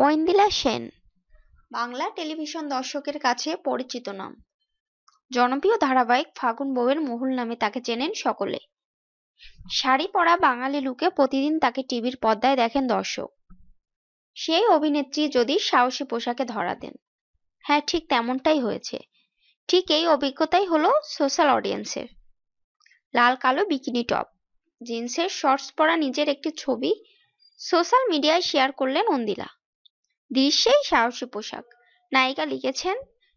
Aindila Sen. Bangla television দর্শকের কাছে পরিচিত নাম। জনপ্রিয় ধারাবাহিক ফাগুন বউয়ের মহুল নামে তাকে চেনেন সকলে। শাড়ি পরা বাঙালি লুকে প্রতিদিন তাকে টিভির পর্দায় দেখেন দর্শক। সেই অভিনেত্রী যদি সাহসী পোশাকে ধরা দেন। হ্যাঁ ঠিক তেমনটাই হয়েছে। ঠিক এই অভিজ্ঞতাই হলো সোশ্যাল অডিয়েন্সের। লাল কালো বিকিনি টপ, জিন্সের শর্টস পরা নিজের একটি ছবি সোশ্যাল মিডিয়ায় শেয়ার করলেন অন্দিলা। দৃশ্যেই সাহসী পোশাক। নায়িকা লিখেছেন,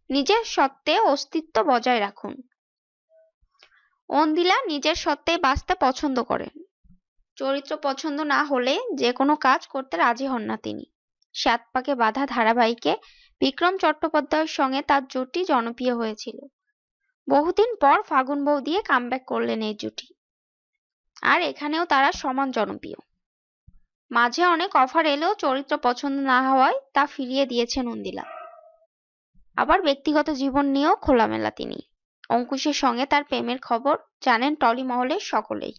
নিজের সত্ত্বে অস্তিত্ব বজায় রাখুন। অন্দিলা নিজের সত্ত্বে বাঁচতে পছন্দ করেন। চরিত্র পছন্দ না হলে যে কোনো কাজ করতে রাজি হন না তিনি। সাত পাকে বাধা ধারাবাহিকে বিক্রম চট্টোপাধ্যায়ের সঙ্গে তার জুটি জনপ্রিয় হয়েছিল। বহুদিন পর ফাগুন বউ দিয়ে কামব্যাক করলেন এই জুটি। আর এখানেও তারা সমান জনপ্রিয়। মাঝে অনেক অফার এলেও চরিত্র পছন্দ না হওয়ায় তা ফিরিয়ে দিয়েছেন উন্দিলা। আবার ব্যক্তিগত জীবন নিয়েও খোলামেলা তিনি। অঙ্কুশের সঙ্গে তার প্রেমের খবর জানেন টলি মহলের সকলেই।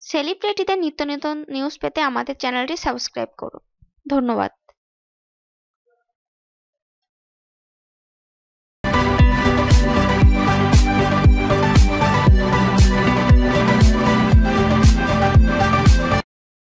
সেলিব্রিটিদের নিত্য নতুন নিউজ পেতে আমাদের চ্যানেলটি সাবস্ক্রাইব করুন। ধন্যবাদ।